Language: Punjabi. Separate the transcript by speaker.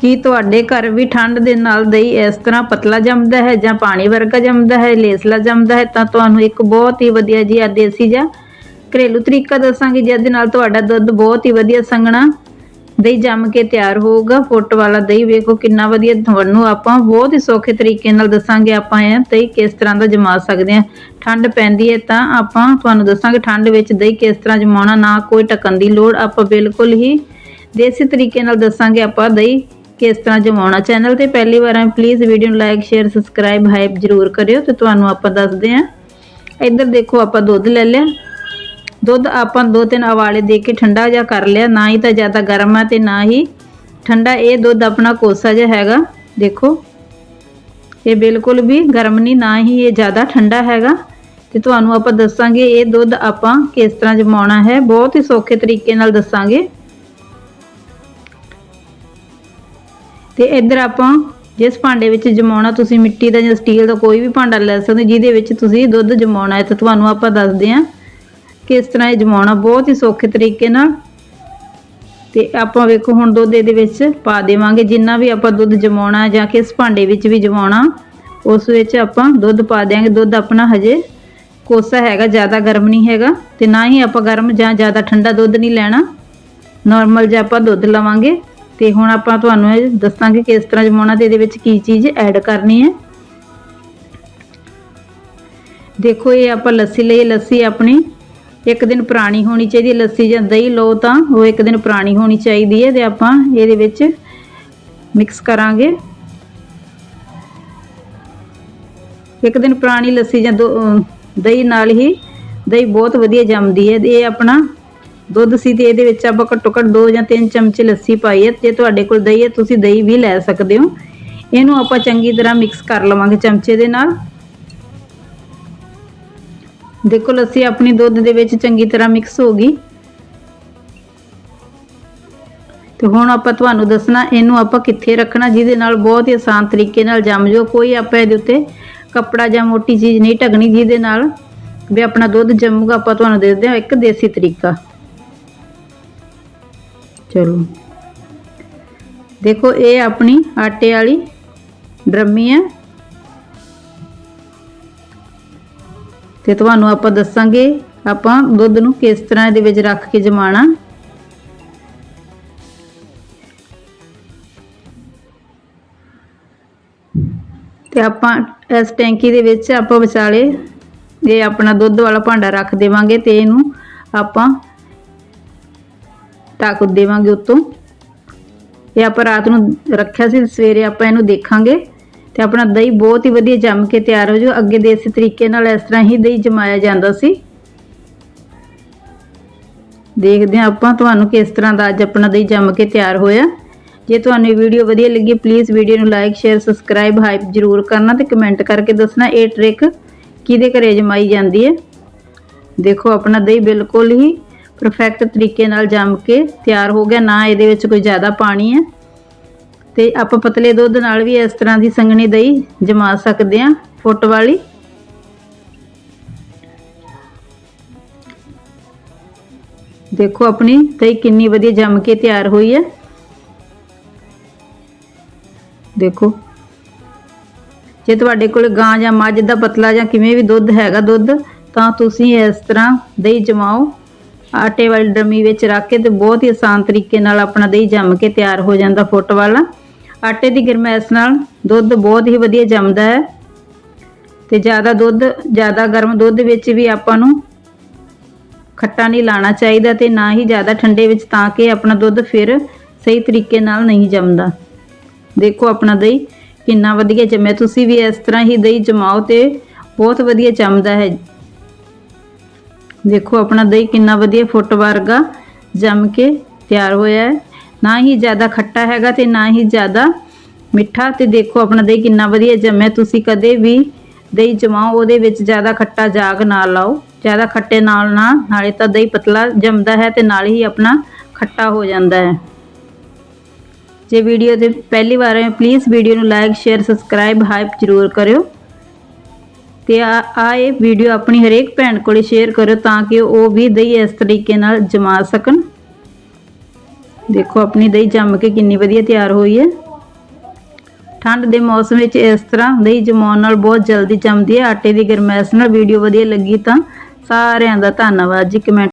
Speaker 1: ਕੀ ਤੁਹਾਡੇ ਘਰ ਵੀ ਠੰਡ ਦੇ ਨਾਲ ਦਹੀਂ ਇਸ ਤਰ੍ਹਾਂ ਪਤਲਾ ਜੰਮਦਾ ਹੈ ਜਾਂ ਪਾਣੀ ਵਰਗਾ ਜੰਮਦਾ ਹੈ, ਲੇਸਲਾ ਜੰਮਦਾ ਹੈ, ਤਾਂ ਤੁਹਾਨੂੰ ਇੱਕ ਬਹੁਤ ਹੀ ਵਧੀਆ ਜੀ ਆ ਦੇਸੀ ਜਾਂ ਘਰੇਲੂ ਤਰੀਕਾ ਦੱਸਾਂਗੇ, ਜਿਹਦੇ ਨਾਲ ਤੁਹਾਡਾ ਦੁੱਧ ਬਹੁਤ ਹੀ ਵਧੀਆ ਸੰਘਣਾ ਦਹੀਂ ਜੰਮ ਕੇ ਤਿਆਰ ਹੋਊਗਾ। ਫੁੱਟ ਵਾਲਾ ਦਹੀਂ ਵੇਖੋ ਕਿੰਨਾ ਵਧੀਆ ਤੁਹਾਨੂੰ ਆਪਾਂ ਬਹੁਤ ਹੀ ਸੌਖੇ ਤਰੀਕੇ ਨਾਲ ਦੱਸਾਂਗੇ ਆਪਾਂ ਇਹ ਦਹੀਂ ਕਿਸ ਤਰ੍ਹਾਂ ਦਾ ਜਮਾ ਸਕਦੇ ਹਾਂ। ਠੰਡ ਪੈਂਦੀ ਹੈ ਤਾਂ ਆਪਾਂ ਤੁਹਾਨੂੰ ਦੱਸਾਂਗੇ ਠੰਡ ਵਿੱਚ ਦਹੀਂ ਕਿਸ ਤਰ੍ਹਾਂ ਜਮਾਉਣਾ, ਨਾ ਕੋਈ ਟਕਣ ਦੀ ਲੋੜ। ਆਪਾਂ ਬਿਲਕੁਲ ਹੀ ਦੇਸੀ ਤਰੀਕੇ ਨਾਲ ਦੱਸਾਂਗੇ ਆਪਾਂ ਦਹੀਂ ਕਿਸ ਤਰ੍ਹਾਂ ਜਮਾਉਣਾ। ਚੈਨਲ ਤੇ ਪਹਿਲੀ ਵਾਰ ਆਏ ਪਲੀਜ਼ ਵੀਡੀਓ ਨੂੰ ਲਾਈਕ ਸ਼ੇਅਰ ਸਬਸਕ੍ਰਾਈਬ ਹਾਈਪ ਜ਼ਰੂਰ ਕਰਿਓ ਤੇ ਤੁਹਾਨੂੰ ਆਪਾਂ ਦੱਸਦੇ ਹਾਂ ਇੱਧਰ ਦੇਖੋ ਆਪਾਂ ਦੁੱਧ ਲੈ ਲਿਆ। ਦੁੱਧ ਆਪਾਂ ਦੋ ਤਿੰਨ ਉਬਾਲੇ ਦੇ ਕੇ ਠੰਡਾ ਜਿਹਾ ਕਰ ਲਿਆ। ਨਾ ਹੀ ਤਾਂ ਜ਼ਿਆਦਾ ਗਰਮ ਆ ਤੇ ਨਾ ਹੀ ਠੰਡਾ। ਇਹ ਦੁੱਧ ਆਪਣਾ ਕੋਸਾ ਜਿਹਾ ਹੈਗਾ। ਦੇਖੋ, ਇਹ ਬਿਲਕੁਲ ਵੀ ਗਰਮ ਨਹੀਂ, ਨਾ ਹੀ ਇਹ ਜ਼ਿਆਦਾ ਠੰਡਾ ਹੈਗਾ। ਤੇ ਤੁਹਾਨੂੰ ਆਪਾਂ ਦੱਸਾਂਗੇ ਇਹ ਦੁੱਧ ਆਪਾਂ ਕਿਸ ਤਰ੍ਹਾਂ ਜਮਾਉਣਾ ਹੈ। ਬਹੁਤ ਹੀ ਸੌਖੇ ਤਰੀਕੇ ਨਾਲ ਦੱਸਾਂਗੇ। ਤੇ ਇੱਧਰ ਆਪਾਂ ਜਿਸ ਭਾਂਡੇ ਵਿੱਚ ਜਮਾਉਣਾ, ਤੁਸੀਂ ਮਿੱਟੀ ਦਾ ਜਾਂ ਸਟੀਲ ਦਾ ਕੋਈ ਵੀ ਭਾਂਡਾ ਲੈ ਸਕਦੇ ਜਿਹਦੇ ਵਿੱਚ ਤੁਸੀਂ ਦੁੱਧ ਜਮਾਉਣਾ ਹੈ। ਤਾਂ ਤੁਹਾਨੂੰ ਆਪਾਂ ਦੱਸਦੇ ਹਾਂ ਕਿਸ ਤਰ੍ਹਾਂ ਇਹ ਜਮਾਉਣਾ ਬਹੁਤ ਹੀ ਸੌਖੇ ਤਰੀਕੇ ਨਾਲ। ਤੇ ਆਪਾਂ ਵੇਖੋ, ਹੁਣ ਦੁੱਧ ਇਹਦੇ ਵਿੱਚ ਪਾ ਦੇਵਾਂਗੇ। ਜਿੰਨਾ ਵੀ ਆਪਾਂ ਦੁੱਧ ਜਮਾਉਣਾ ਜਾਂ ਕਿਸ ਭਾਂਡੇ ਵਿੱਚ ਵੀ ਜਮਾਉਣਾ, ਉਸ ਵਿੱਚ ਆਪਾਂ ਦੁੱਧ ਪਾ ਦਿਆਂਗੇ। ਦੁੱਧ ਆਪਣਾ ਹਜੇ ਕੋਸਾ ਹੈਗਾ, ਜ਼ਿਆਦਾ ਗਰਮ ਨਹੀਂ ਹੈਗਾ। ਤੇ ਨਾ ਹੀ ਆਪਾਂ ਗਰਮ ਜਾਂ ਜ਼ਿਆਦਾ ਠੰਡਾ ਦੁੱਧ ਨਹੀਂ ਲੈਣਾ। ਨਾਰਮਲ ਜਿਹਾ ਆਪਾਂ ਦੁੱਧ ਲਵਾਂਗੇ। ਤੇ ਹੁਣ ਆਪਾਂ ਤੁਹਾਨੂੰ ਇਹ ਦੱਸਾਂਗੇ ਕਿਸ ਤਰ੍ਹਾਂ ਜਮਾਉਣਾ ਤੇ ਇਹਦੇ ਵਿੱਚ ਕੀ ਚੀਜ਼ ਐਡ ਕਰਨੀ ਹੈ। ਦੇਖੋ, ਇਹ ਆਪਾਂ ਲੱਸੀ ਲਈ ਲੱਸੀ ਆਪਣੀ ਇੱਕ ਦਿਨ ਪੁਰਾਣੀ ਹੋਣੀ ਚਾਹੀਦੀ ਹੈ। ਲੱਸੀ ਜਾਂ ਦਹੀਂ ਲਓ ਤਾਂ ਉਹ ਇੱਕ ਦਿਨ ਪੁਰਾਣੀ ਹੋਣੀ ਚਾਹੀਦੀ ਹੈ ਤੇ ਆਪਾਂ ਇਹਦੇ ਵਿੱਚ ਮਿਕਸ ਕਰਾਂਗੇ। ਇੱਕ ਦਿਨ ਪੁਰਾਣੀ ਲੱਸੀ ਜਾਂ ਦੋ- ਦਹੀਂ ਨਾਲ ਹੀ ਦਹੀਂ ਬਹੁਤ ਵਧੀਆ ਜੰਮਦੀ ਹੈ ਇਹ ਆਪਣਾ ਦੁੱਧ ਸੀ ਤੇ ਇਹਦੇ ਵਿੱਚ ਆਪਾਂ ਘੱਟੋ ਘੱਟ 2 ਜਾਂ 3 ਚਮਚੇ ਲੱਸੀ ਪਾਈ ਹੈ। ਜੇ ਤੁਹਾਡੇ ਕੋਲ ਦਹੀਂ ਹੈ, ਤੁਸੀਂ ਦਹੀਂ ਵੀ ਲੈ ਸਕਦੇ ਹੋ। ਇਹਨੂੰ ਆਪਾਂ ਚੰਗੀ ਤਰ੍ਹਾਂ ਮਿਕਸ ਕਰ ਲਵਾਂਗੇ ਚਮਚੇ ਦੇ ਨਾਲ। ਦੇਖੋ, ਲੱਸੀ ਆਪਣੀ ਦੁੱਧ ਦੇ ਵਿੱਚ ਚੰਗੀ ਤਰ੍ਹਾਂ ਮਿਕਸ ਹੋ ਗਈ। ਤੇ ਹੁਣ ਆਪਾਂ ਤੁਹਾਨੂੰ ਦੱਸਣਾ, ਇਹਨੂੰ ਆਪਾਂ ਕਿੱਥੇ ਰੱਖਣਾ, ਜਿਹਦੇ ਨਾਲ ਬਹੁਤ ਹੀ ਆਸਾਨ ਤਰੀਕੇ ਨਾਲ ਜੰਮ ਜਾਓ। ਕੋਈ ਆਪਾਂ ਇਹਦੇ ਉੱਤੇ ਕੱਪੜਾ ਜਾਂ ਮੋਟੀ ਚੀਜ਼ ਨਹੀਂ ਢਕਣੀ ਜਿਹਦੇ ਨਾਲ ਵੀ ਆਪਣਾ ਦੁੱਧ ਜੰਮੂਗਾ। ਆਪਾਂ ਤੁਹਾਨੂੰ ਦੱਸਦੇ ਹਾਂ, ਇੱਕ ਦੇਸੀ ਤਰੀਕਾ। ਚਲੋ। ਦੇਖੋ, ਇਹ ਆਪਣੀ ਆਟੇ ਵਾਲੀ ਡਰਮੀ ਹੈ। ਤੇ ਤੁਹਾਨੂੰ ਆਪਾਂ ਦੱਸਾਂਗੇ, ਆਪਾਂ ਦੁੱਧ ਨੂੰ ਕਿਸ ਤਰ੍ਹਾਂ ਇਹਦੇ ਵਿੱਚ ਰੱਖ ਕੇ ਜਮਾਣਾ। ਤੇ ਆਪਾਂ ਇਸ ਟੈਂਕੀ ਦੇ ਵਿੱਚ ਆਪਾਂ ਵਿਚਾਲੇ ਇਹ ਆਪਣਾ ਦੁੱਧ ਵਾਲਾ ਭਾਂਡਾ ਰੱਖ ਦੇਵਾਂਗੇ ਤੇ ਇਹਨੂੰ ਆਪਾਂ ਤਾਕਤ ਦੇਵਾਂਗੇ ਉੱਤੋਂ। ਇਹ ਆਪਾਂ ਰਾਤ ਨੂੰ ਰੱਖਿਆ ਸੀ, ਸਵੇਰੇ ਆਪਾਂ ਇਹਨੂੰ ਦੇਖਾਂਗੇ। ਤੇ ਆਪਣਾ ਦਹੀਂ ਬਹੁਤ ਹੀ ਵਧੀਆ ਜੰਮ ਕੇ ਤਿਆਰ ਹੋ ਜਾਊ। ਅੱਗੇ ਦੇ ਦੇਸੀ ਤਰੀਕੇ ਨਾਲ ਇਸ ਤਰ੍ਹਾਂ ਹੀ ਦਹੀਂ ਜਮਾਇਆ ਜਾਂਦਾ ਸੀ। ਦੇਖਦੇ ਹਾਂ ਆਪਾਂ ਤੁਹਾਨੂੰ ਕਿਸ ਤਰ੍ਹਾਂ ਦਾ ਅੱਜ ਆਪਣਾ ਦਹੀਂ ਜੰਮ ਕੇ ਤਿਆਰ ਹੋਇਆ। ਜੇ ਤੁਹਾਨੂੰ ਇਹ ਵੀਡੀਓ ਵਧੀਆ ਲੱਗੀ ਪਲੀਜ਼ ਵੀਡੀਓ ਨੂੰ ਲਾਈਕ ਸ਼ੇਅਰ ਸਬਸਕ੍ਰਾਈਬ ਹਾਈਪ ਜ਼ਰੂਰ ਕਰਨਾ ਤੇ ਕਮੈਂਟ ਕਰਕੇ ਦੱਸਣਾ ਇਹ ਟ੍ਰਿਕ ਕਿਹਦੇ ਘਰੇ ਜਮਾਈ ਜਾਂਦੀ ਹੈ। ਦੇਖੋ ਆਪਣਾ ਦਹੀਂ ਬਿਲਕੁਲ ਹੀ ਪਰਫੈਕਟ ਤਰੀਕੇ ਨਾਲ ਜੰਮ ਕੇ ਤਿਆਰ ਹੋ ਗਿਆ। ਨਾ ਇਹਦੇ ਵਿੱਚ ਕੋਈ ਜ਼ਿਆਦਾ ਪਾਣੀ ਹੈ। ਤੇ ਆਪਾਂ ਪਤਲੇ ਦੁੱਧ ਨਾਲ ਵੀ ਇਸ ਤਰ੍ਹਾਂ ਦੀ ਸੰਘਣੀ ਦਹੀਂ ਜਮਾ ਸਕਦੇ ਹਾਂ ਫੁੱਟ ਵਾਲੀ। ਦੇਖੋ ਆਪਣੀ ਦਹੀਂ ਕਿੰਨੀ ਵਧੀਆ ਜੰਮ ਕੇ ਤਿਆਰ ਹੋਈ ਹੈ। ਦੇਖੋ। ਜੇ ਤੁਹਾਡੇ ਕੋਲ ਗਾਂ ਜਾਂ ਮੱਝ ਦਾ ਪਤਲਾ ਜਾਂ ਕਿਵੇਂ ਵੀ ਦੁੱਧ ਹੈਗਾ ਦੁੱਧ, ਤਾਂ ਤੁਸੀਂ ਇਸ ਤਰ੍ਹਾਂ ਦਹੀਂ ਜਮਾਓ। ਆਟੇ ਵਾਲੀ ਡਰਮੀ ਵਿੱਚ ਰੱਖ ਕੇ ਤੇ ਬਹੁਤ ਹੀ ਆਸਾਨ ਤਰੀਕੇ ਨਾਲ ਆਪਣਾ ਦਹੀਂ ਜੰਮ ਕੇ ਤਿਆਰ ਹੋ ਜਾਂਦਾ ਫੁੱਟ ਵਾਲਾ। ਆਟੇ ਦੀ ਗਰਮੈਸ਼ ਨਾਲ ਦੁੱਧ ਬਹੁਤ ਹੀ ਵਧੀਆ ਜੰਮਦਾ ਹੈ। ਤੇ ਜ਼ਿਆਦਾ ਦੁੱਧ, ਜ਼ਿਆਦਾ ਗਰਮ ਦੁੱਧ ਵਿੱਚ ਵੀ ਆਪਾਂ ਨੂੰ ਖੱਟਾ ਨਹੀਂ ਲਾਣਾ ਚਾਹੀਦਾ ਤੇ ਨਾ ਹੀ ਜ਼ਿਆਦਾ ਠੰਡੇ ਵਿੱਚ ਤਾਂ ਕਿ ਆਪਣਾ ਦੁੱਧ ਫਿਰ ਸਹੀ ਤਰੀਕੇ ਨਾਲ ਨਹੀਂ ਜੰਮਦਾ। ਦੇਖੋ ਆਪਣਾ ਦਹੀਂ ਕਿੰਨਾ ਵਧੀਆ ਜੰਮਿਆ। ਤੁਸੀਂ ਵੀ ਇਸ ਤਰ੍ਹਾਂ ਹੀ ਦਹੀਂ ਜਮਾਓ ਤੇ ਬਹੁਤ ਵਧੀਆ ਜੰਮਦਾ ਹੈ। ਦੇਖੋ ਆਪਣਾ ਦਹੀਂ ਕਿੰਨਾ ਵਧੀਆ ਫੁੱਟ ਵਰਗਾ ਜੰਮ ਕੇ ਤਿਆਰ ਹੋਇਆ ਹੈ। ਨਾ ਹੀ ਜ਼ਿਆਦਾ ਖੱਟਾ ਹੈਗਾ ਤੇ ਨਾ ਹੀ ਜ਼ਿਆਦਾ ਮਿੱਠਾ ਤੇ ਦੇਖੋ ਆਪਣਾ ਦਹੀਂ ਕਿੰਨਾ ਵਧੀਆ ਜੰਮਿਆ। ਤੁਸੀਂ ਕਦੇ ਵੀ ਦਹੀਂ ਜਮਾਓ, ਉਹਦੇ ਵਿੱਚ ਜ਼ਿਆਦਾ ਖੱਟਾ ਜਾਗ ਨਾ ਲਾਓ। ਜ਼ਿਆਦਾ ਖੱਟੇ ਨਾਲ ਨਾ, ਨਾਲੇ ਤਾਂ ਦਹੀਂ ਪਤਲਾ ਜੰਮਦਾ ਹੈ ਤੇ ਨਾਲ ਹੀ ਆਪਣਾ ਖੱਟਾ ਹੋ ਜਾਂਦਾ ਹੈ। ਜੇ ਵੀਡੀਓ ਤੇ ਪਹਿਲੀ ਵਾਰ ਆਏ ਪਲੀਜ਼ ਵੀਡੀਓ ਨੂੰ ਲਾਈਕ ਸ਼ੇਅਰ ਸਬਸਕ੍ਰਾਈਬ ਹਾਈਪ ਜ਼ਰੂਰ ਕਰਿਓ। ਤੇ ਆ ਆ ਇਹ ਵੀਡੀਓ ਆਪਣੀ ਹਰੇਕ ਭੈਣ ਕੋਲੇ ਸ਼ੇਅਰ ਕਰੋ ਤਾਂ ਕਿ ਉਹ ਵੀ ਦਹੀਂ ਇਸ ਤਰੀਕੇ ਨਾਲ ਜਮਾ ਸਕਣ। ਦੇਖੋ, ਆਪਣੀ ਦਹੀਂ ਜੰਮ ਕੇ ਕਿੰਨੀ ਵਧੀਆ ਤਿਆਰ ਹੋਈ ਹੈ। ਠੰਡ ਦੇ ਮੌਸਮ ਵਿੱਚ ਇਸ ਤਰ੍ਹਾਂ ਦਹੀਂ ਜਮਾਉਣ ਨਾਲ ਬਹੁਤ ਜਲਦੀ ਜੰਮਦੀ ਹੈ। ਆਟੇ ਦੀ ਗਰਮੈਸ਼ ਨਾਲ ਵੀਡੀਓ ਵਧੀਆ ਲੱਗੀ ਤਾਂ ਸਾਰਿਆਂ ਦਾ ਧੰਨਵਾਦ ਜੀ। ਕਮੈਂਟ